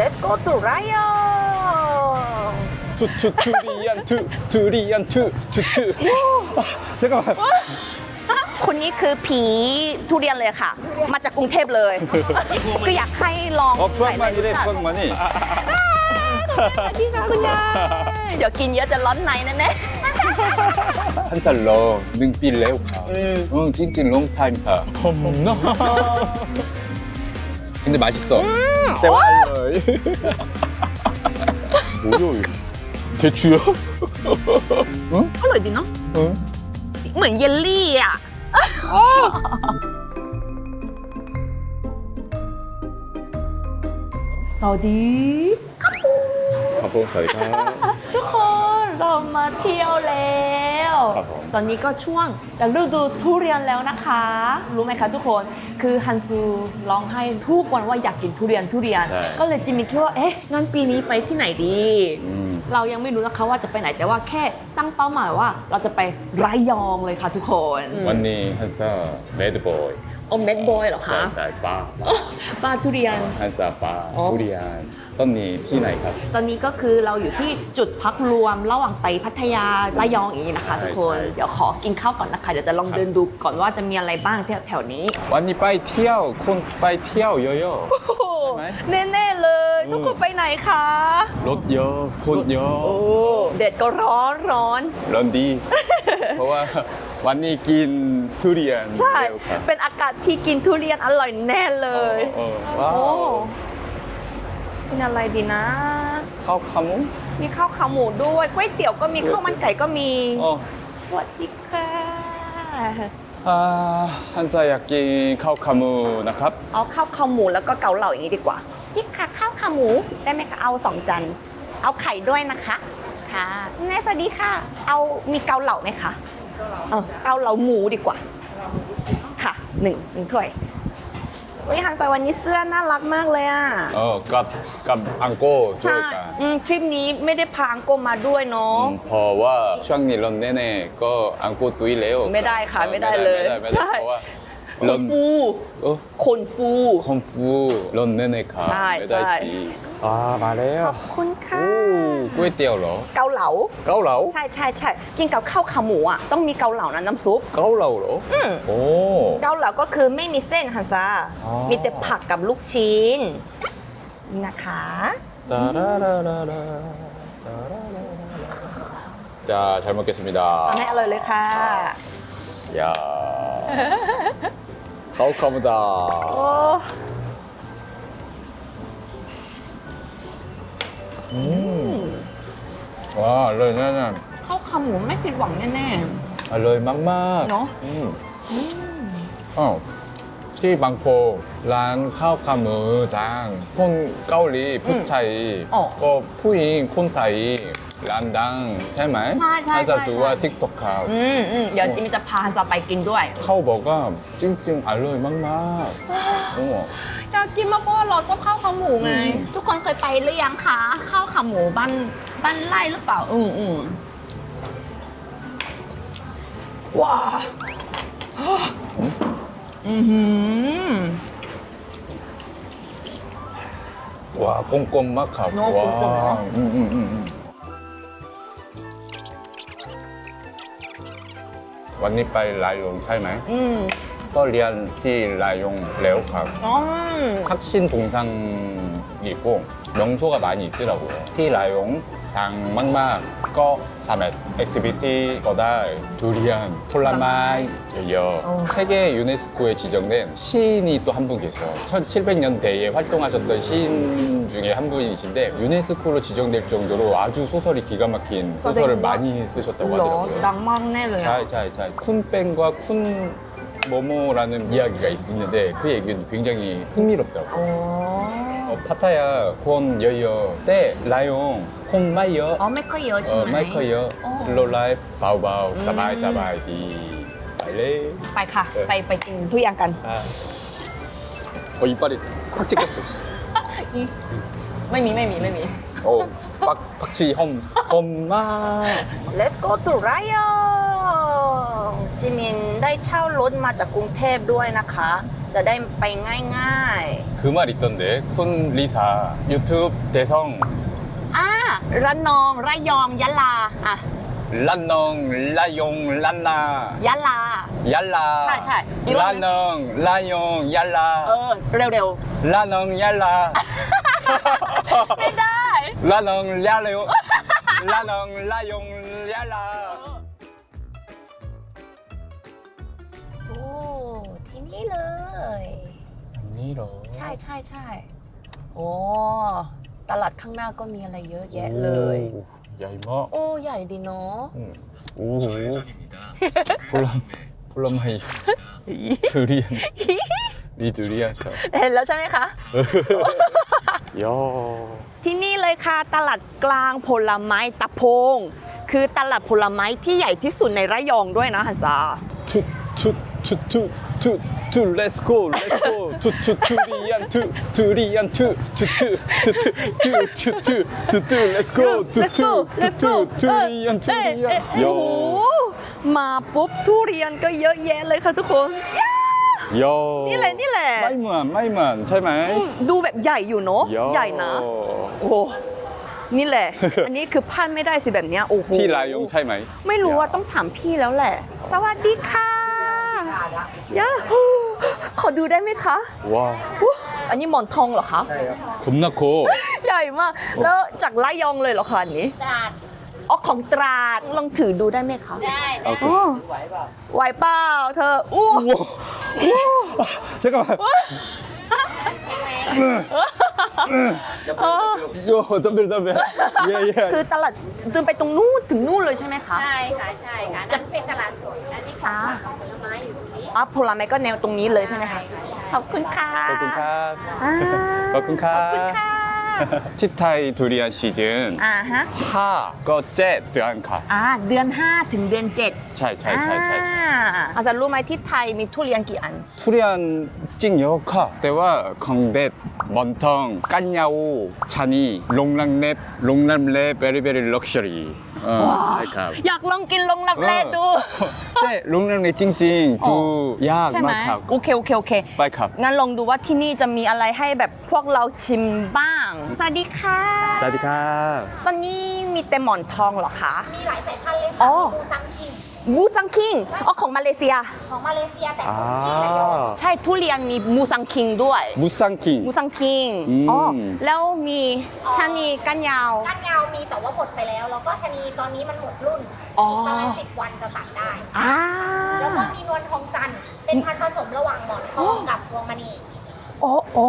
Let's go to Rayong 투, 투, 투리안, 투, 투리안, 투, 투, 투. 잠깐만. คนนี้คือผีทุเรียนเลยค่ะ มาจากกรุงเทพเลย ก็อยากให้ลอง 어, หลายๆ 푸악만이래, รสชาติ 푸악만이. พี่ค่ะคุณยายเดี๋ยวกินเยอะจะร้อนในแน่ 한 살 너, 능빌 레오카. 응, 찡찡 롱타임 파. 어머나. 근데 맛있어. 세왈러. 뭐야, 이거. 대추야? 응? ๆอร่อยดีเนาะ 응? เหมือนเยลลี่อ่ะ สวัสดี 가보, 사이가. ทุกคน เรามาเที่ยวแล้วตอนนี้ก็ช่วงจะฤดูทุเรียนแล้วนะคะ รู้ไหมคะทุกคนคือฮันซูร้องให้ทุกวันว่าอยากกินทุเรียนทุเรียนก็เลยจิมมี่คิดว่าเอ๊ะงั้นปีนี้ไปที่ไหนดีเรายังไม่รู้นะคะว่าจะไปไหนแต่ว่าแค่ตั้งเป้าหมายว่า เราจะไประยองเลยค่ะทุกคนวันนี้ฮันซูเมดบอยโอเมดบอยเหรอคะใช่ป้าป้าป้าทุเรียนฮันซูป้าทุเรียน ต้นนี้ที่ไหนครับ ตอนนี้ก็คือเราอยู่ที่จุดพักรวมระหว่างไปพัทยาระยองอีนะคะทุกคนเดี๋ยวขอกินข้าวก่อนนะคะเดี๋ยวจะลองเดินดูก่อนว่าจะมีอะไรบ้างแถวๆนี้ วันนี้ไปเที่ยวคุณไปเที่ยวเยอะๆใช่ไหมแน่ๆเลย ทุกคนไปไหนคะรถเยอะคนเยอะโอ้เด็ดก็ร้อนร้อนร้อนดี เพราะว่าวันนี้กินทุเรียนใช่ เป็นอากาศที่กินทุเรียนอร่อยแน่เลย โอ้ินอะไรดีนะ ข้าวขาหมูมีข้าวขาหมูด้วยก๋วยเตี๋ยวก็มีข้าวมันไก่ก็มีสวัสดีค่ะอ่าฮันซาอยากกินข้าวขาหมูนะครับเอาข้าวขาหมูแล้วก็เกาเหล่าอย่างนี้ดีกว่านี่ค่ะข้าวขาหมูได้ไหมคะเอาสองจานเอาไข่ด้วยนะคะค่ะแม่สวัสดีค่ะ เอามีเกาเหล่าไหมคะเกาเหลาเกาเหล่าหมูดีกว่าค่ะหนึ่งหนึ่งถ้วย วิหันซาวันนี้เสื้อน่ารักมากเลยอะ เออกับกับอังโก้ด้ใช่ยกันอืทริปนี้ไม่ได้พาอังโกมาด้วยเนาะเพราะว่าช่วงนี้ลอนแน่ๆก็อังโก้ตุยเร็วไม่ได้ค่ะไม่ได้เลยใช่ คน 런 ฟู 어 คนฟู 컴푸 런 내내 가 잘, 잘. 매달씨 아 ข 말해요 อบคุณค่ะ 오 꾸에띠어러 เกาเหลา 까울라오 ใช่ใช่ใช่กินกับข้าวขาหมูอ่ะต้องมีเกาเหลานะน้ำซุป 까울라오로 오 เกาเหลาก็คือไม่มีเส้นฮันซา อ๋อ มีแต่ผักกับลูกชิ้น นี่นะคะ 따라라라라 따라라라라. 자, 잘 เอา 먹겠습니다. ให้อร่อยเลยค่ะ 야. 가오카무다. โอ้ 음. 와, 알로이 나는 ข้าวขาหมูไม่ผิดหวังแน่ 알로이 막막. 너? 음. 어. 티 많고 란 카오카무장 콘 까올리 푸차이 어. 거 푸인 콘타 ร้านดังใช่ไหมใช่ใช่ถ้าจะดูว่าทิกตอกข่าวอืมอืมเดี๋ยวจิมจะพาจาไปกินด้วย เขาบอกว่าจริงๆอร่อยมากๆโออยากกินมากเพราะว่าเราชอบข้าวขาหมูไง ทุกคนเคยไปหรือยังคะข้าวขาหมูบ้านบ้านไร่หรือเปล่า อืมอืมว้าอือหือ ว้ากลมๆมากครับว้าวลมออืมอืมอืมอืม วันนี้ไปลายองใช่ไหม อืม ก็เรียนที่ลายองแล้วครับ 음. 학신 동상이 있고 명소가 많이 있더라고요. 티 라용, 당, 막막 꺼 사멧 액티비티 거달 두리안 폴라마이 여여 어. 세계 유네스코에 지정된 시인이 또 한 분 계셔. 1700년대에 활동하셨던 시인 중에 한 분이신데 유네스코로 지정될 정도로 아주 소설이 기가 막힌 소설을 선생님? 많이 쓰셨다고 หรอ 하더라고요. ดังมากแน่เลยอะ 자자자 쿤뺑과 쿤 모모라는 이야기가 있는데 그 얘기는 굉장히 흥미롭다고. อ๋อ 어, 파타야 콘 여여 때 라용 콘 마이어 อ๋อไม่ค่อยเยอะใช่ 어 ไหม 마이커여 어. 슬로라이 바우바우 음. 사바이 사바이 디 빨리 ไปค่ะ เออ ไปไปกินทุกอย่างกัน 아. 어 이빨이 팍 찍혔어 ไม่มีไม่มีไม่มี 어 팍, 팍치 험 엄마 Let's go to Rayong จิมินได้เช่ารถมาจากกรุงเทพด้วยนะคะ จะได้ไปง่าย 그 말 있던데 쿤 리사 유튜브 대성 ๆ อ่าระนอง ระยอง ยะลา อ่ะ 란농 라용 란나 ยะลา 얄라 차, 차. 이거는- 라농 라용 เอ 얄라 อ เร็ว 라농 얄라 ๆ ไม่ได้ 라농 얄레오 라농 라용 얄라 โอ้ ที่นี่เลย 니로 ใช่ใช่ใช่โอ้ตลาดข้างหน้าก็มีอะไรเยอะแยะเลย 야이마 โอ้ ใหญ่ดีเนาะ 오 폴람 폴람마이 두리안 니 두리안카 เห็นแล้วใช่ไหมคะ 야 ที่นี่เลยค่ะ ตลาดกลางผลไม้ตะพง คือตลาดผลไม้ที่ใหญ่ที่สุดในระยองด้วยนะฮันซา 투투투투투투 two two let's go let's go two two to เรียน two two เรียน two two two two two two to to to to let's go to let's go two to to two เรียน two เรียนโยมาปุ๊บทุเรียนก็เยอะแยะเลยค่ะทุกคนโยนี่แหละนี่แหละไม่เหมือนไม่เหมือนใช่ไหมดูแบบใหญ่อยู่เนาะใหญ่นะโอ้นี่แหละ อันนี้คือพลาดไม่ได้สิแบบเนี้ยโอ้โหที่ลายยงใช่ไหม ไม่รู้ว่าต้องถามพี่แล้วแหละ สวัสดีค่ะ ยาขอดูได้ไหมคะ 와 อุ๊ยอันนี้หมอนทองเหรอคะ 겁나 커 ใหญ่มาก แล้วจากระยองเลยเหรอคะอันนี้ ตราด อ๋อของตราด ลองถือดูได้ไหมคะ ได้ 아, อ๋อไหวเปล่าเธอ อู้ 우와 잠깐만 เออ 이거 덤벨 덤벨 예예 คือตลาดเดินไปตรงนู้นถึงนู่นเลยใช่ไหมคะ ใช่ค่ะใช่ค่ะนั่นเป็นตลาดสดอันนี้ค่ะของผลไม้อยู่ตรง นี้ อ๋อผลไม้ก็แนวตรงนี้เลยใช่ไหมคะ ขอบคุณค่ะ 거쿤캅 อ่า 거쿤캅 ขอบคุณค่ะ 치타이 두리안 시즌 อ่าฮะ 하 거제 드안카 อ่า เดือน 5 ถึงเดือน 7 ใช่ใช่ใช่ใช่ใช่ อาจารย์รู้ไหมที่ไทยมีทุเรียนกี่อัน 투리안 찡 여카 때와 강벳 먼텅 깐야오 찬이 롱랑랩 롱람랩 베리베리 럭셔리 อใช่ครับ อยากลองกินลองรับแลดดู แต่โรงแรมนี้จริงดูยากมากครับโอเคโอเคโอเค ไปครับ งั้นลองดูว่าที่นี่จะมีอะไรให้แบบพวกเราชิมบ้าง สวัสดีค่ะ สวัสดีครับ ตอนนี้มีแต่หมอนทองเหรอคะ มีหลายสายพันธุ์เลยค่ะอ๋มีมูซังกิง มูซังคิงอ๋อของมาเลเซีย ของมาเลเซียแต่ของที่ระยอง 아 ใช่ทุเรียนมีมูซังคิงด้วย 무쌍킹 มูซังคิง อืม อ๋อแล้วมีชานีกันยาว ก้านยาวมีแต่ว่าหมดไปแล้ว แล้วก็ชะนีตอนนี้มันหมดรุ่น อ๋อ อีกประมาณสิบวันจะตัดได้ อ่า แล้วก็มีนวลทองจันทร์เป็นพันธุ์ผสมระหว่างหมอนทองกับพวงมณี โอ้โอ้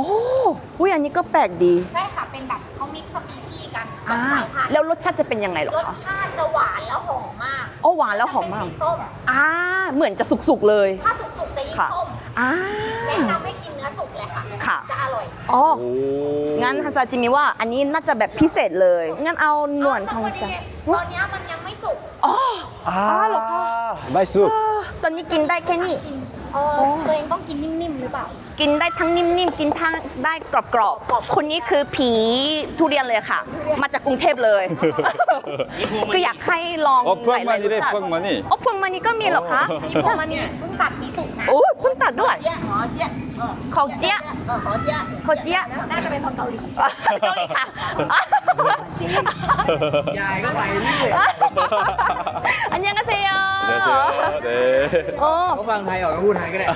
อุ้ยอันนี้ก็แปลกดี ใช่ค่ะ เป็นแบบเขามิกซ์สปีชีส์ กันสายพันธุ์แล้วรสชาติจะเป็นยังไงหรอรสชาติจะหวานแล้วหอมมากอ๋อหวานแล้วหอมมากส้ม อ่า เหมือนจะสุกๆเลย ถ้าสุกๆจะยิ่งส้มอ่า แนะนำให้กินเนื้อสุกเลยค่ะ ค่ะ จะอร่อยอ๋อ งั้นทันซาจิมิว่าอันนี้น่าจะแบบพิเศษเลย งั้นเอาหนวดทองจันตอนนี้มันยังไม่สุกอ๋อ อ๋าเหรอคะ ไม่สุก ตอนนี้กินได้แค่นี้ เออตัวเองต้องกินนิ่มๆหรือเปล่า กินได้ทั้งนิ่มๆ กินทั้งได้กรอบๆ คนนี้คือผีทุเรียนเลยค่ะ มาจากกรุงเทพเลย ก็อยากให้ลอง อ๋อพวง หลายๆ มณีด้วย รสชาติ พวงมณี อ๋อพวงมานีก็มีเหรอคะ มีพวงมันนี่เพิ่งตัดมีสุกนะ โอ้ยเพิ่งตัดด้วย เจี๊ยหอเจี๊ย ของเจี๊ยะ เออหอเจี๊ย เขาเจี๊ยะ น่าจะเป็นคนเกาหลี เกาหลีค่ะ ยายก็ไปเรื่อย อันยังกันเซีย 안녕하세요 네 โอ้ เขาฟังไทยออกก็พูดไทยก็ได้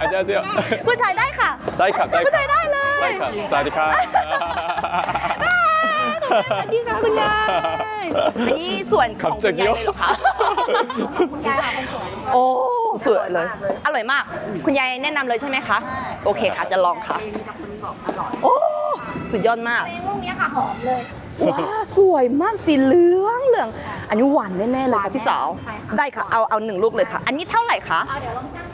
อาจารย์เดียวคุณถ่ายได้ค่ะ ได้ค่ะได้คุณถ่ายได้เลยได้ค่ะสวัสดีครับสวัสดีค่ะคุณยายนี่ส่วนของคุณยายเลยเหรอคะคุณยายค่ะคนสวยโอ้สวยเลย อร่อยมาก คุณยายแนะนำเลยใช่ไหมคะ โอเคค่ะจะลองค่ะโอ้สุดยอดมากเมนูนี้ค่ะหอมเลยว้าสวยมากสีเหลืองเหลือง อันนี้หวานแน่ๆเลยค่ะพี่สาว ได้ค่ะ เอาเอาหนึ่งลูกเลยค่ะ อันนี้เท่าไหร่คะเดี๋ยวลองชั่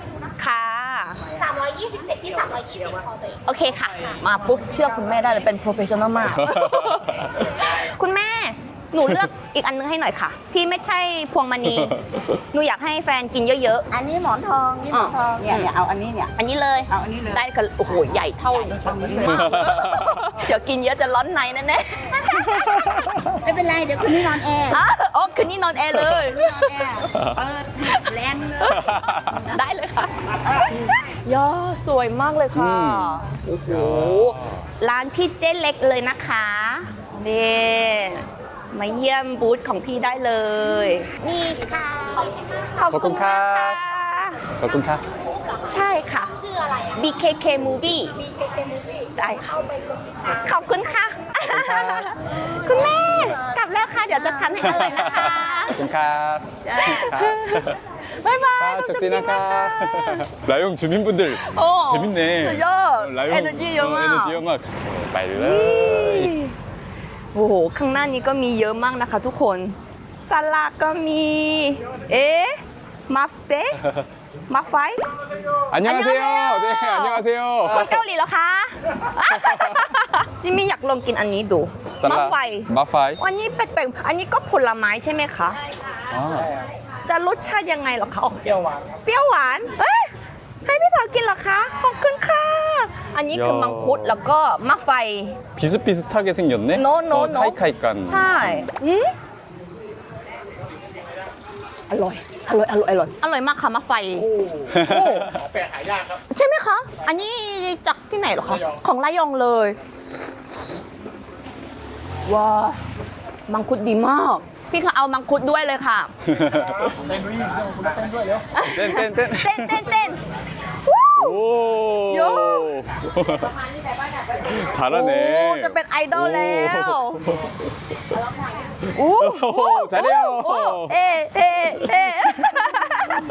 327ที่320พอตัวเอง โอเคค่ะ มาปุ๊บเชื่อคุณแม่ได้เลยเป็น professional มาก คุณแม่ หนูเลือกอีกอันนึงให้หน่อยค่ะ ที่ไม่ใช่พวงมณี หนูอยากให้แฟนกินเยอะ อันนี้หมอนทองนี่หมอนทองเนี่ยเนี่ยเอาอันนี้เนี่ย ๆ อันนี้เลย เอาอันนี้เลย ได้กันโอ้โห ใหญ่เท่าเดี๋ยวกินเยอะจะร้อนในแน่ไม่เป็นไรเดี๋ยวคืนนี้นอนแอร์ๆอะอ๋อคืนนี้นอนแอร์เลย นอนแอร์เปิดแรงเลย ได้เลยค่ะ ย่อสวยมากเลยค่ะอืมโอ้โห ร้านพี่เจ๊เล็กเลยนะคะนี่มาเยี่ยมบูธของพี่ได้เลย นี่ค่ะ ขอบคุณมากค่ะ ขอบคุณครับใช่ค่ะ ชื่ออะไรอะ BKK Movie BKK Movie ได้ค่ะเข้าไปกดติดตามขอบคุณค่ะ คุณแม่ กลับแล้วค่ะ เดี๋ยวจะทานให้อร่อยนะคะ ขอบคุณครับ บ๊ายบาย 아, 적디나카. 라용 주민분들 어. 재밌네. 야, 라용 에너지 영화. 어, 에너지 영화. 빨리. โอ้โห ข้างหน้านี้ก็มีเยอะมากนะคะทุกคนสลากก็มี เอ๊ะ มาเฟมาไฟ 안녕하세요. 네, คน 안녕하세요. เกาหลีเหรอคะ จิมมี่อยากลองกินอันนี้ดู มาไฟ 마파이. อันนี้แปลกๆอันนี้ก็ผลไม้ใช่ไหมคะ 아. จะรสชาติยังไงเหรอคะออกเปรี้ยวหวาน เปรี้ยวหวาน เอ้ย ให้พี่สาวกินเหรอคะ ขอบคุณค่ะ อันนี้คือมังคุดแล้วก็มะไฟ 비슷비슷하게 생겼네. No, no, 어, no. 카이카이깐. ใช่อืมอร่อย อร่อย อร่อย อร่อย อร่อยมากค่ะมะไฟ โอ้ แปลหายากครับ ใช่ไหมคะ อันนี้จากที่ไหนเหรอคะ ของระยองเลย ว้า มังคุดดีมาก พี่คะเอามังคุดด้วยเลยค่ะ 땡땡땡. เต้นเต้นเต้น 오. 야. 잘하네. โอ้จะเป็นไอดอลแล้วโอ้ โอ้잘해요 โอ้เอะเอะเอะ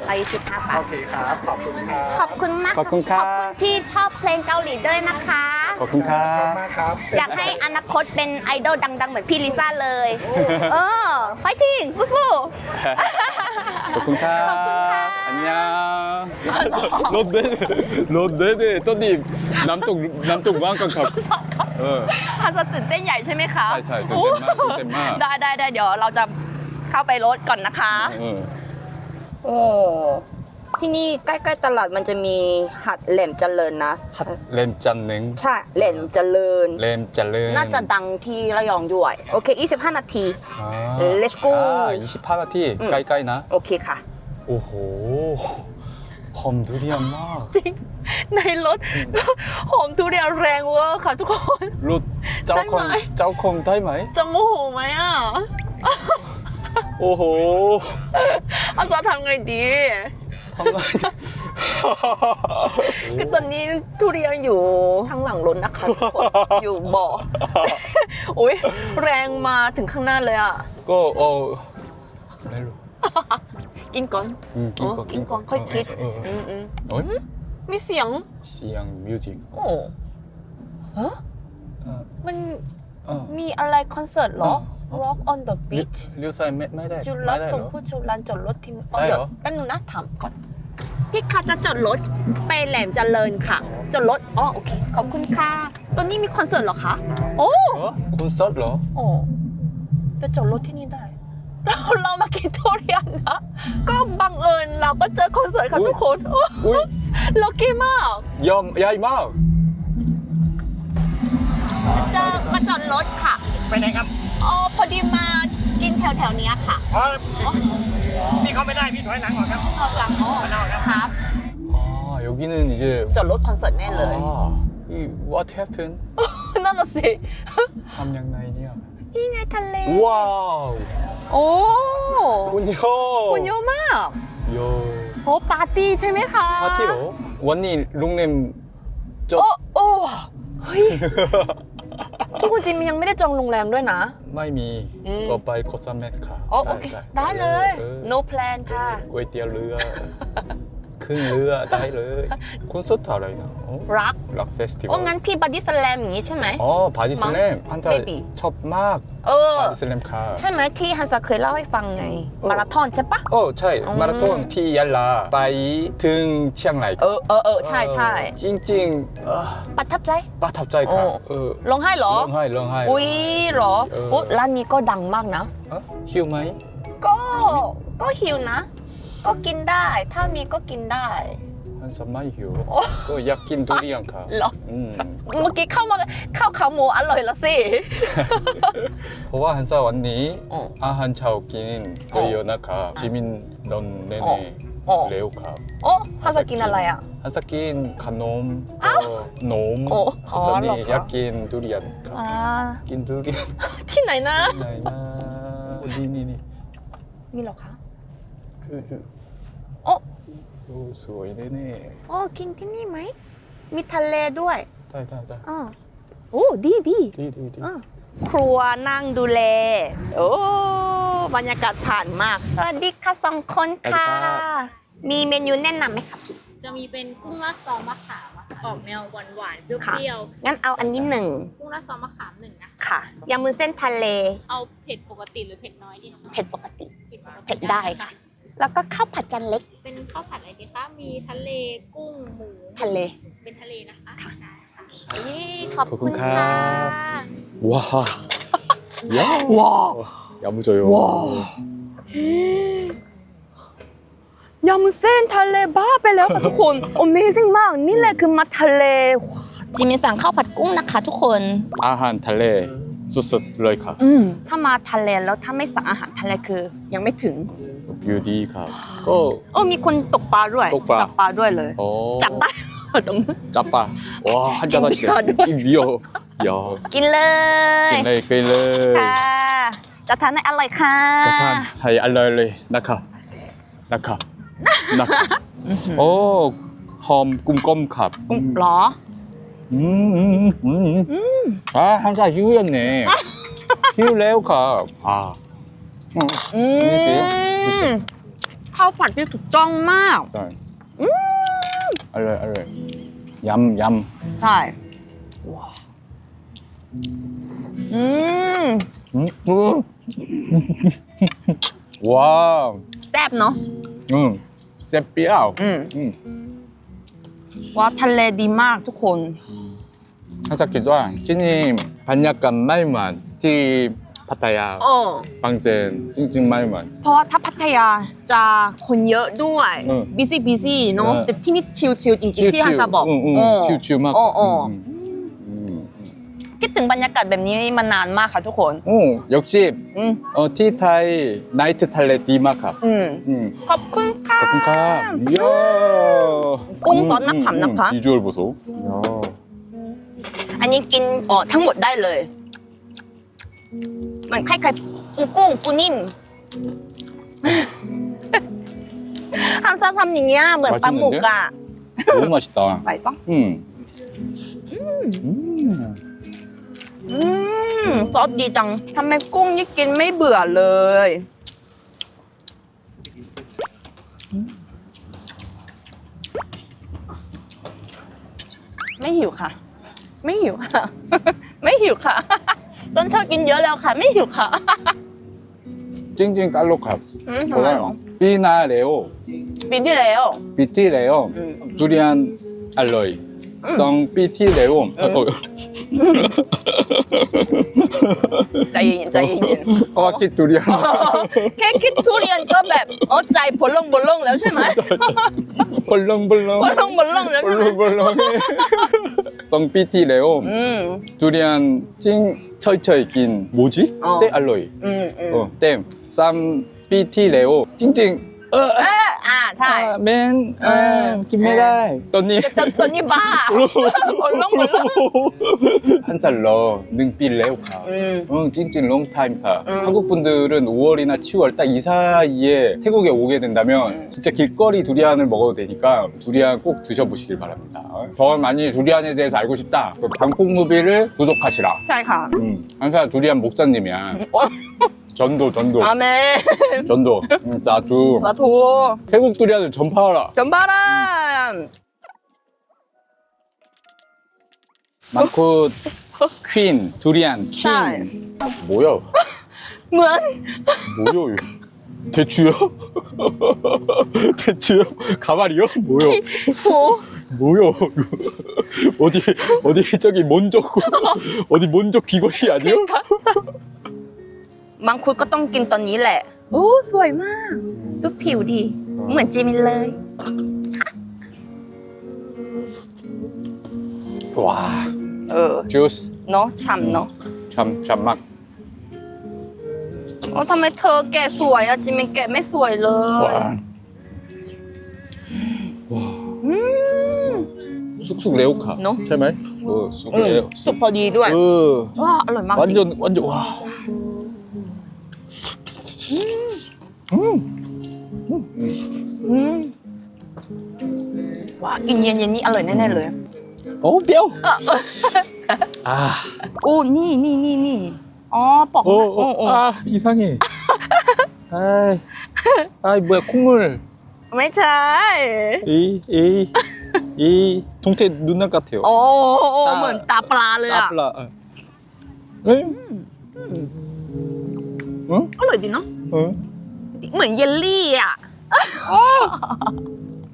ไป15บาท โอเคครับ ขอบคุณครับขอบคุณมากขอบคุณครับ ขอณที่ชอบเพลงเกาหลีด้วยนะคะ ขอบคุณครัขอบคุณมากครับอยากให้อนาคตเป็นไอดอลดัง ๆ เหมือนพี่ลิซ่าเลย เออไฟทิ้งฟู้ ขอบคุณครับขอบคุณค่ะ อันยารถเด็ดรถเด็เดต้นดิบน้ำตุ่มน้ำตุ่มว่างก่อนครับ เออ ๆทานจะตื่นเต้นใหญ่ใช่ไหมคะใช่ใช่ตื่นเต้นมากตื่นเต้นมาก ได้ได้ได้เดี๋ยวเราจะเข้าไปรถก่อนนะคะ เออ โอ้ที่นี่ใกล้ๆตลาดมันจะมีหัดแหลมเจริญนะ หัดเลมจันหนึ่งใช่แหลมเจริญ เลมเจริญน่าจะดังที่ระยองด้วย โอเค 25 นาที Let's go อ่า25นาทีใกล้ๆนะ โอเคค่ะ โอ้โห หอมทุเรียนมาก จริง ในรถ หอมทุเรียนแรงเวอร์ค่ะทุกคน รุเจ้าคงไหม เจ้าคงได้ไหม จะโมโหไหมอะ โอ้โหอาจาทำไงดีทำไงคือตอนนี้ทุเรียนอยู่ข้างหลังรถนะคะทุกคนอยู่บ่ออุ้ยแรงมาถึงข้างหน้าเลยอะ ก็โอ้ไม่รู้กินก่อนกินก่อนค่อยคิดอืมอืมมีเสียง เสียงมิวสิกโอ้ฮะมันมีอะไรคอนเสิร์ตหรอ walk on the beach เลี้ยวซ้ายไม่ไม่ได้จุดรับส่งผู้ชมลานจอดรถทิ้งเอาเดี๋ยวแป๊บนึงนะถามก่อนพี่คะจะจอดรถไปแหลมเจริญค่ะจอดรถอ๋อโอเคขอบคุณค่ะตอนนี้มีคอนเสิร์ตเหรอคะโอ้คอนเสิร์ตเหรอโอ้จะจอดรถที่นี่ได้เราเรามากินทุเรียนนะ ก็บังเอิญเราก็เจอคอนเสิร์ตค่ะทุกคนอล็อกกี้มากยอมใหญ่มากจะมาจอดรถค่ะ ไปไหนครับ อ๋อพอดีมากินแถวแถวๆเนี้ยค่ะ อ๋อพี่เข้าไม่ได้ พี่ถอยหลังก่อนครับ ออกหลังอ๋อครับ 아, 여기는 이제 จอดรถคอนเสิร์ตแน่เลย 아, 이 what happened? นั่นน่ะสิ 함양라인이야. นี่ไงทะเล 와우. โอ้ 군요. คนเยอะมาก 요. โอ้ปาร์ตี้ใช่ไหมคะ 파티로 원니 롱렘 โอ้ 저 โอ้เฮ้ย พี่คุณจิมยังไม่ได้จองโรงแรมด้วยนะ ไม่มีก็ไปโคซาเมตค่ะโอเค ได้เลย no plan ค่ะก๋วยเตี๋ยวเรือ ขึ้นเรือได้เลย คอนเสิร์ตอะไรนะอ๋อรักรักเฟสติวัโอ้ลงั้นพี่บัดดี้สแลมอย่างนี้ใช่ไหมอ๋อพาดิสแลมอันตา Baby ชอบมากเออพาดิสแลมค่ะใช่ไหมที่ฮันซาเคยเล่าให้ฟังไงเออมาราธอนใช่ปะโอ้ใช่อืมมาราธอนที่ยะลาไปถึงเชียงรายเออเออเออใช่ใช่จริงๆเอ่อประทับใจประทับใจค่ะโอ้เออร้องไห้เหรอร้องไห้ร้องไห้อุ้ยเหรอเอออุ๊ยร้านนี้ก็ดังมากนะเอ้าหิวไหมก็ก็หิวนะ ก็กินได้ ถ้ามีก็กินได้ ฮันสมัยหิวก็อยากกินทุเรียนค่ะเมื่อกี้เข้ามาเข้าขาหมูอร่อยแล้วสิ เพราะว่าฮันซาวันนี้อือาหารช้ากินเยอะนะคะจิมินนนเนเน่เร็วครับโอ้ฮันจากินอะไรอะ ฮันซากินขนมก็นมโอ้อ๋อตอนเหรอนี้อยากกินทุเรียนครับอ่ากินทุเรียนที่ไหนนะ ไหนนะโอ้นี่นี่นี่มีหรอคะ โอ้โอ้สวยเลยนี่โอ้กินที่นี่ไหม มีทะเลด้วยใช่ใช่ใช่อ๋อโอ้ดีดีดีดีดีอะครัวนั่งดูแล โอ้บรรยากาศผ่านมากสวัสดีค่ะสองคนค่ะ มีเมนูแนะนำไหมคะพี่จะมีเป็นกุ้งรัดซอสมะขามว่ะออกแนวหวานหวานเปรี้ยวงั้นเอาอันนี้หนึ่งกุ้งรัดซอสมะขามหนึ่งนะ ค่ะยำมุนเส้นทะเลเอาเผ็ดปกติหรือเผ็ดน้อยดีเผ็ดปกติเผ็ดได้ค่ะ แล้วก็ข้าวผัดจานเล็ก เป็นข้าวผัดอะไรดีคะมีทะเลกุ้งหมู ทะเล เป็นทะเลนะคะ ค่ะ ได้ค่ะ เอ้ยขอบคุณ ขอบคุณครั ค่ะ 와 야, ว้าว 야무져요 와. ยำเส้นทะเลบ้าไปแล้วค่ะทุกคน Amazing มาก นี่แหละคือมาทะเลว้าวจิมินสั่งข้าวผัดกุ้งนะคะทุกคน 아한 달래 소스 러이카 อืม ถ้ามาทะเลแล้วถ้าไม่สั่งอาหารทะเลคือ ยังไม่ถึง อยู่ดีครับ ก็โอ้มีคนตกปลาด้วยตกปลา จับปลาด้วยเลยจับได้ตรงนั้น จับปลาว้าหัจับปลาเดียวด้วย กินเดียวเดีกินเลยกินเลยกินเลยค่ะจะทานให้อร่อยค่ะจะทานให้อร่อยเลยนะครับนะครับนะครัโอ้หอมกุ้มก้มครับหรอ อืมอืมอืมอืมอ่าทำใจหิวยันเนี่ยหิวแล้วครับอ่า อืมข้าวผัดที่ถูกต้องมาก ใช่อืมอร่อยอร่อยยำยำใช่ว้าวอืมำอือว้าวแซ่บเนาะอืมเซเปรี้ยวอืมว้าวทะเลดีมากทุกคน ถ้าจะคิดว่าที่นี่บรรยากาศไม่เหมือนที่ พัทยาเออบางเซนจริงๆไม่เหมือน เพราะถ้าพัทยาจะคนเยอะด้วยบิซี่บิซี่เนาะแต่ที่นี่ชิลๆจริงๆที่ฮันซาบอกอืมชิลๆมากคิดถึงบรรยากาศแบบนี้มานานมากค่ะทุกคน อือยกชีพเออที่ไทยไนท์ทะเลดีมากครับขอบคุณค่ะ ขอบคุณครัย่กุ้งซอสมะขามนะคะ วิจวลบุโซอันนี้กินออทั้งหมดได้เลย มันคล้ายๆปูกุ้งปูนิ่ม ฮันซาทำอย่างเงี้ยเหมือนปลาหมึกอ่ะ 너무 맛있다 ไปต้อง 응. 음. อืมซอสดีจังทำไมกุ้งนี่กินไม่เบื่อเลยไม่หิวค่ะ ไม่หิวค่ะ ไม่หิวค่ะ ต้นเธอกินเยอะแล้วค่ะ ไม่หิวค่ะ 찡찡 깔로캅 อืมทำไมหรอ 삐나 레오 ปีที่แล้ว 비티 레오 응. 두리안 알로이 성 삐티 레오 어, 어. ใจเย็นๆใจเย็น 허와키 두리안 ๆแค่คิดทุเรียนก็แบบอ๋อใจพลงบลงแล้วใช่ไหม 벌렁벌렁 พลงบลงแล้วใช่ไหม 벌렁벌렁해 성 삐티 레오 อืม 두리안 찡 철철 긴 뭐지? 어. 때 알로이 อืมอืม 어, 땜 쌈 삐티 레오 찡찡 어, เอออ่าใช่ 아, 맨 아, 김메달 떠니 แต่ตัวนี้บ้าพลงบลง 한 살러 능빌 레오카 อืม 응, 찡찡 롱타임카. 응. 한국 분들은 5월이나 10월 딱 이 사이에 태국에 오게 된다면 진짜 길거리 두리안을 먹어도 되니까 두리안 꼭 드셔보시길 바랍니다. 더 많이 두리안에 대해서 알고 싶다. 그럼 방콕무비를 구독하시라. ใช่ค่ะ 응, 항상 두리안 목사님이야. โอ๊ย 전도 전도. 아멘. 전도. 음, 나도 나도. 태국 두리안을 전파하라. 전파하라! 마코 퀸 두리안 퀸. 뭐야? 문. 뭐야 이거. 대추요? 대추요? 가발이요? 뭐요? 호. 뭐요? 어디 어디 저기 몬족 어디 몬족 귀걸이 아니요? 그러니까. มังคุดก็ต้องกินตอนนี้แหละโอ้สวยมากดูผิวดี เหมือนเจมินเลย ว้าเออ จูสเนาะฉ่ำเนาะช่ำช่ำมากโอ้ทำไมเธอแก่สวยอะเจมินแก่ไม่สวยเลยว้าวสุกอืม 쑥쑥 레오카 No? 제말 어, 쑥 레오 สุกพอดีด้วยเออ ว้าอร่อยมากวันจนริง 완전 완전 와 ว้ากินเย็นเย็นๆนี่อร่อยแน่ๆเลย 어, 뼈. เออเออ 아. โอ้นี่นี่นี่นี่อ๋อปอก 어, โอ้ 어, โอ้ 아, 이상해. 아이. 아이, 뭐야, 콩물. ไม่ใช่ 이, 이, 이, 동태 눈알 같아요. โอ้โอ้ ตา เหมือนตาปลาเลยอ่ะ 따블라. 응? 응? อร่อยดีเนาะ 응? เหมือนเยลลี่อ่ะ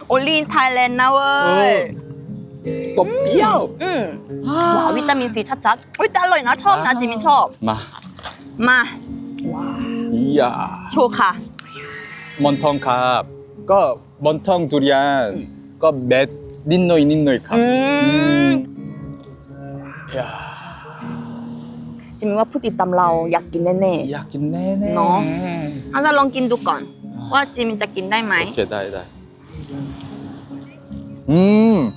โอลีนไทยแลนด์นะเว้ยตบเปรี้ยว อืมว้าววิตามินซีชัดๆอุ้ยแต่อร่อยนะชอบนะจิมินชอบ มา มาว้าวยาโชว์ค่ะมอนทองครับ ก็มอนทองทุเรียนก็เบ็ดนิดหน่อยนิดหน่อยครับอยาจิมินว่าผู้ติดตามเราอยากกินแน่ๆอยากกินแน่ๆเนาะอ่าจลองกินดูก่อน ว่าจิมินจะกินได้ไหม 오케이, 다이, 다이. 음.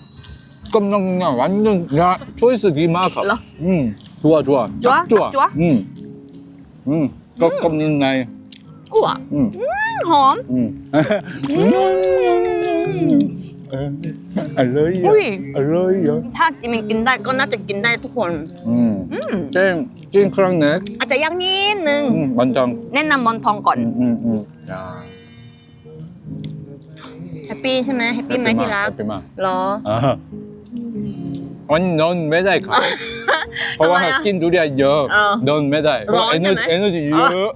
깜짝 그냥 완전 야 초이스 디마카. 라? 음. 좋아, 좋아. 좋아? 딱 좋아. 딱 좋아? 음. 음. 꺾없는 나이. อ้ว 음. หอม 음. 알로이요.อุ้ย 알로이요. ถ้าจิมินกินได้ก็น่าจะกินได้ทุกคน 음. 찐, 찐 크랑넥. อาจจะยากนิดนึง 음, 완전. แนะนำมอนทองก่อน 음, 음, 음. 야. ปี้ใช่ไหมแฮปปี้ไหมที่รักหรออันนอนไม่ได้ครับ เพราะว่ากินทุเรียนเยอะนอนไม่ได้เพราะเอใช่เนอร์ไหเอนจีเยอะ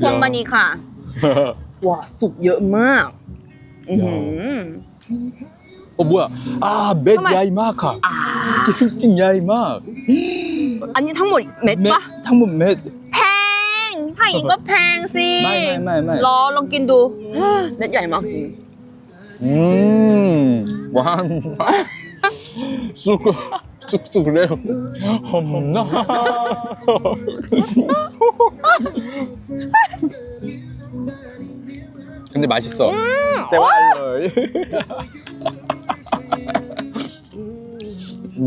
พวงมณีค่ะว้าสุกเยอะมากอือโอ้บัวอ่าเม็ดใหญ่มากค่ะจริงจริงใหญ่มากอันนี้ทั้งหมดเม็ดปะทั้งหมดเม็ด แพงถ้าอย่างนี้ก็แพงสิ ไม่ไม่ไม่ไม่ รอลองกินดู เม็ดใหญ่มากจริง 음. 완. 쑥 쑥쑥 레오. 험나. 근데 맛있어. 세왈러.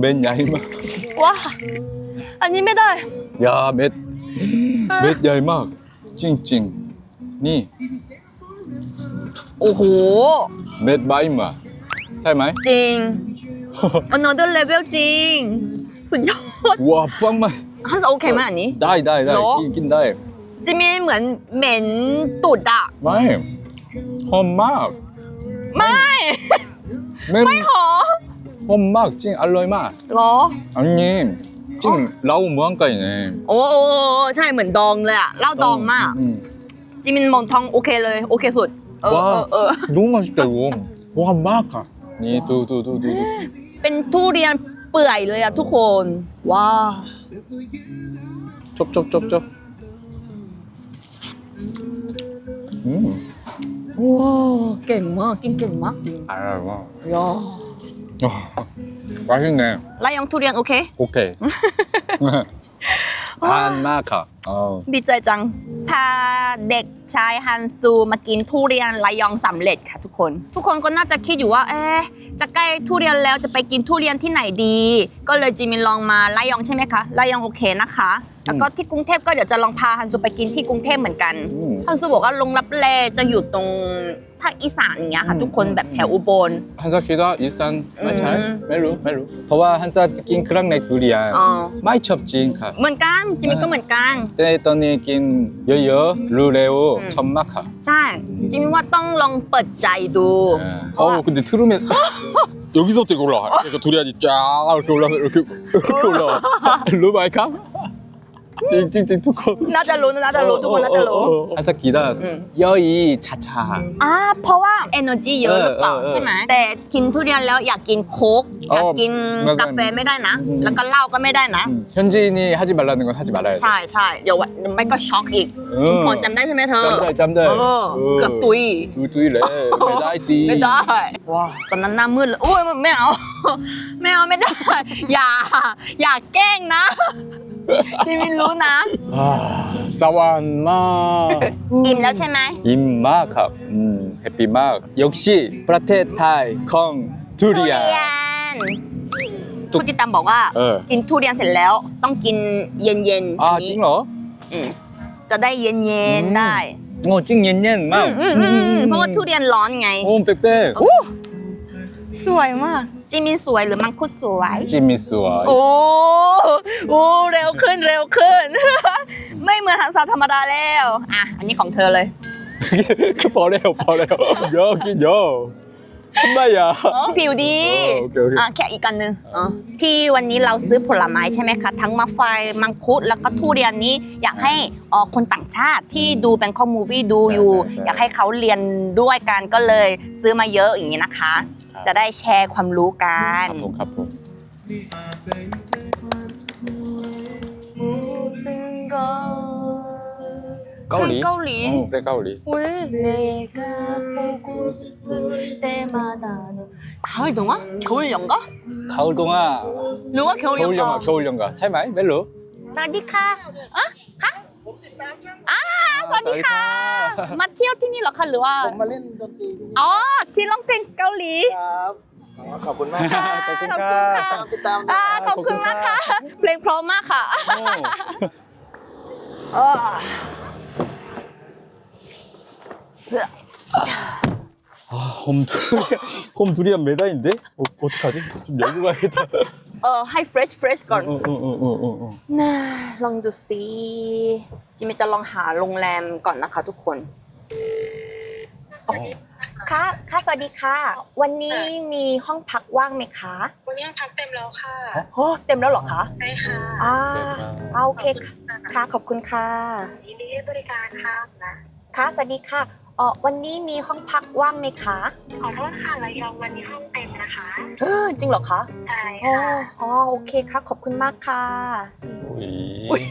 맨 야이 마. ว้า อันนี้ไม่ได้ 야, 맷. เม็ดใหญ่มาก จริงๆ นี่ โอ้โห เม็ดใบมาใช่ไหม จริง another level จริง สุดยอดว้าวฟังไหมฮัโอเคไหมอันนี้ ได้ได้ได้กินกินได้ จะมีเหมือนเหม็นตุดอะไม่หอมมาก ไม่ ไม่หอมหอมมากจริงอร่อยมากหรออันนี้ จริงเราเมืองไก่เนี่ย โอ้โอ้โอ้ใช่เหมือนดองเลยอะเหล้าดองมาก อืม จิมินมองทองโอเคเลย โอเคสุด เออ ว้า เออเออ 너무 맛있다 이거 와มากอ่ะนี่ดูดูดูดูดู เป็นทุเรียนเปื่อยเลยอะทุกคน ว้าว จบจบจบจบอืม ว้าวเก่งมากกินเก่งมากจริง อร่อยมาก ยอ อ๋อ 맛있네. 라이언 투리안 오케이? 오케이. 바나카. อเคทานมากค่ะอ๋อดีใจจัง พาเด็กชายฮันซูมากินทุเรียนระยองสำเร็จค่ะทุกคน ทุกคนก็น่าจะคิดอยู่ว่าเอ๊ะจะใกล้ทุเรียนแล้วจะไปกินทุเรียนที่ไหนดี ก็เลยจิมินลองมาระยองใช่ไหมคะระยองโอเคนะคะ แล้วก็ที่กรุงเทพก็เดี๋ยวจะลองพาฮันซูไปกินที่กรุงเทพเหมือนกันอืมฮันซูบอกว่าลงรับแลจะอยู่ตรงภาคอีสานอย่างเงี้ยค่ะ ทุกคนแบบแถวอุบลฮันซาคิดว่าอีสานไม่ใช่อืมไม่รู้ไม่รู้ เพราะว่าฮันซากินครั้งในทุเรียนอ๋อไม่ชอบจริงค่ะ เหมือนกันจิมินก็เหมือนกันแต่ตอนนี้กินเยอะๆรู้เร็ว อืม ชอบมากค่ะ ใช่จิมินว่าต้องลองเปิดใจดู 어 근데 트름에 여기서부터 이렇게 올라와 그러니까 두리안이 쫙 이렇게 올라서 이렇게 이렇게 올라와 루마이 카 찡찡찡 두꺼 น่าจะรู้น่าจะรู้ทุกคนน่าจะรู้ 한사 기다 응. 여의 차차 อ่าเพราะว่า energy เยอะหรือเปล่า เออเออ ใช่ไหมแต่กินทุเรียนแล้วอยากกินโค้ก อ๋อ อยากกิน ไม่ได้ กาแฟไม่ได้นะ อืม แล้วก็เหล้าก็ไม่ได้นะ 음, 현지인이 하지 말라는 건 하지 말아야 돼 ใช่ใช่เดี๋ยววันไม่ก็ช็อกอีก เออ ทุกคนจำได้ใช่ไหมเธอ 짬들 짬들 เออเกือบตุย 두두이래 매다이지 ไม่ได้ว้าตอนนั้นหน้ามืดเลยโอ้ยไม่เอา ไม่เอาไม่ได้ อย่า อย่าแกล้งนะ จิมินรู้นะาสวรรค์มากอิ่มแล้วใช่ไหมอิ่มมากครับอืมแฮปปี้มาก역시ประเทศไทยของทุเรียน เรียนคุณติดตามบอกว่ากินทุเรียนเสร็จแล้วต้องกินเย็นเย็นอ่าจริงเหรอ จะได้เย็นเย็นได้โอ้จริงเย็นๆมากมอืเพราะว่าทุเรียนร้อนไง โอ้เป๊ะๆ สวยมาก จิมินสวยหรือมังคุดสวย จิมินสวย โอ้โอ้เร็วขึ้นเร็วขึ้น ไม่เหมือนหันซาธรรมดาแล้ว อะ อันนี้ของเธอเลยก็พอแล้วพอแล้วโยกินโยทำไมอะ ผิวดีโอเคโอเค อะแค่อีกกันหนึ่งที่วันนี้เราซื้อผลไม้ใช่ไหมคะ ทั้งมะไฟมังคุดแล้วก็ทุเรียนนี้ อยากให้คนต่างชาติที่ดูเป็นข้อมูวี่ดูอยู่อยากให้เขาเรียนด้วยกันก็เลยซื้อมาเยอะอย่างนี้นะคะ ครับ จะได้แชร์ความรู้กัน 카포 카포 까울리? 까울리. 어 그래 까울리 왜 내가 보고 싶을 때마다 너 가을 동화? 겨울 연가? 가을 동화 누가 겨울, 겨울 영화 연가? 겨울 영화 차이마이 멜로 สวัสดีค่ะอ่ะคะอ่าสวัสดีค่ะ มาเที่ยวที่นี่เหรอคะหรือว่า ผมมาเล่นดนตรี อ๋อ ที่ร้องเพลงเกาหลี ครับอ๋อขอบคุณมาก ค่ะ ขอบคุณ ขอบ ค่ะ คุณค่ะ ติดตาม อ่าขอบคุณนะคะ เพลงเพราะมากค่ะ 어. อ๋อ 아, 홈 두리안 홈 두리안 메다인데 어, 어떡하지 좀 열고 가야겠다 เออให้เฟรชเฟรชก่อนนะลองดูสิจิมิจะลองหาโรงแรมก่อนนะคะทุกคนค่ะค่ะสวัสดีค่ะ วันนี้มีห้องพักว่างไหมคะ วันนี้ห้องพักเต็มแล้วค่ะโอ้เต็มแล้วเหรอคะใช่ค่ะอ่าโอเคค่ะขอบคุณค่ะยินดีบริการค่ะค่ะสวัสดีค่ะ ออวันนี้มีห้องพักว่างไหมคะ ขอโทษค่ะระยองวันนี้ห้องเต็มนะคะ เออจริงเหรอคะ ใช่ อ๋อ ค่ะ อ๋อโอเคค่ะ ขอบคุณมากค่ะ 우리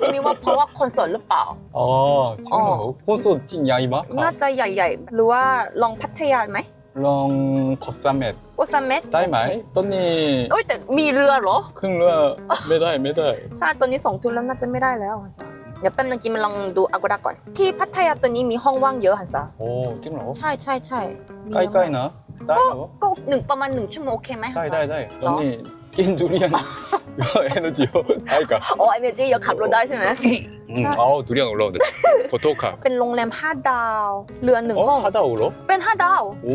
จิมมี่ว่าเพราะว่าคนโสดหรือเปล่า 어 친구 콘소 찡 야이마 น่าจะใหญ่ๆ หรือว่าลองพัทยาไหม 랑 거싸멧 กุสเม็ด 따이마이 떴니 เอ้ยแต่มีเรือเหรอ 큰루아 메다이 메다이 ใช่ตัวนี้สองทุนแล้วน่าจะไม่ได้แล้วฮันซาเดี๋ยวแป๊บนึงจิมลองดูอากูด าก่อน ที่พัทยาตัวนี้มีห้องว่างเยอะฮันซา 오 찡러 ใช่ใช่ใช่มีห้อง 까이까이나 ก็ 따이나 ก็หนึ่งประมาณหนึ่งชั่วโมงโอเคไหม 따이 따이 따이 떴니 낀 두리안 에너지요 따이까 อ๋อเอเนจีเดี๋ยวขับรถได้ใช่ไหม 응 아우 두리안 올라온다 고토카 เป็นโรงแรม 5 ดาว เรือหนึ่งห้อง 어 하다 올라 เป็น 5 ดาว 오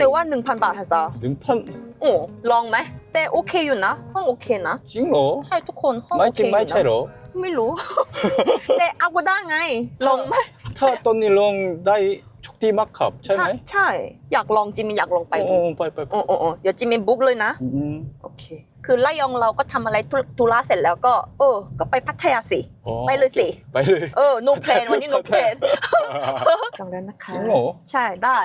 แต่ว่า 1,000 บาทฮันซา 능판 โอ้ลองไหม แต่โอเคอยู่นะ ห้องโอเคนะ จริงเหรอใช่ทุกคนห้องไม่โอจเคริงอยู่ไม่ใช่เหรนะอไม่รู้ แต่เอาก็ได้ไง ลองไหมถ้าตอนนี้ลงได้ทุกที่มากครับใช่ไหมใช่ อยากลองจิมมี่อยากลองไปดูไปไปอ้โอ้จิมมี่บุกเลยนะโอเค คือระยองเราก็ทำอะไรธุธุระเสร็จแล้วก็ เออ ก็ไปพัทยาสิ 어, ไปเลยสิ 빨리 เออ no plan วันนี้ no plan จองแล้วนะคะ จริงเหรอ ใช่ได้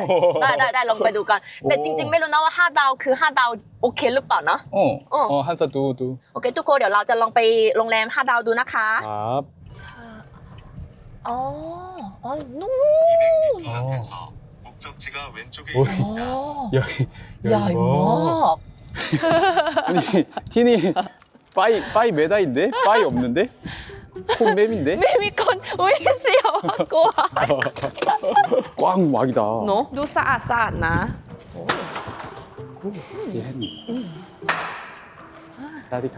ได้ได้ได้ลองไปดูกัน แต่จริง ๆ ไม่รู้นะว่า 5 ดาวคือ 5 ดาวโอเคหรือเปล่านะ 어, 어. 어, 한사 두, 두. โอเค ทุกคนเดี๋ยวเราจะลองไปโรงแรม 5 ดาวดูนะคะ 밥. อ๋อ อ๋อนู่น 어. 앞에서 목적지가 왼쪽에 오. 있습니다. อ๋อ 여기, ใหญ่มาก 아니, 티니, 빠이, 빠이 메다인데? 빠이 없는데? 콩뱀인데? ไม่มีคนอุ้ยเสียวกลัว 꽝 막이다. เนอะดูสะอาดสะอาดนะ 예니. 사디카.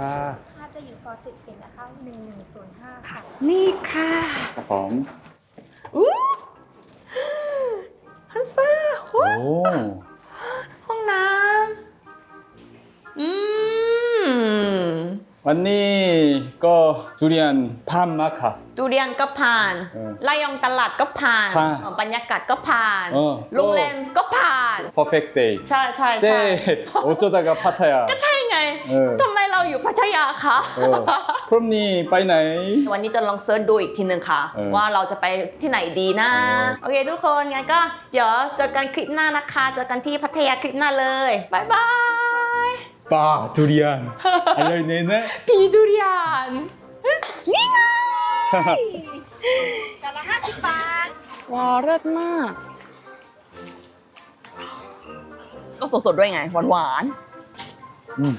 ถ้าจะอยู่ฟอสิบเอ็ดนะคะหนึ่งหนึ่งศูนย์ห้าค่ะ นี่ค่ะ 밥. อู้ 왔니, 거, 두리안, 밥 마카. ดูเรียนก็ผ่าน เออ ระยองตลาดก็ผ่าน ค่ะ บรรยากาศก็ผ่าน เออ โรงแรมก็ผ่าน 퍼펙트 데이. ใช่ใช่ใช่ 네, 어쩌다가 파타야. ใช่ไง เออ ทำไมเราอยู่พัทยาคะ 어. 프롬니, 빠이나이. วันนี้จะลองเซิร์ชดูอีกทีหนึ่งค่ะ เออ ว่าเราจะไปที่ไหนดีนะ เออ โอเคทุกคนงั้นก็เดี๋ยวเจอกันคลิปหน้านะคะ เจอกันที่พัทยาคลิปหน้าเลยบายบาย 빠, 두리안. 알려있네. พีดุเรียน นี่ไง จานละห้าสิบบาท ว้าวเลิศมาก ก็สดๆด้วยไง หวานๆ 음.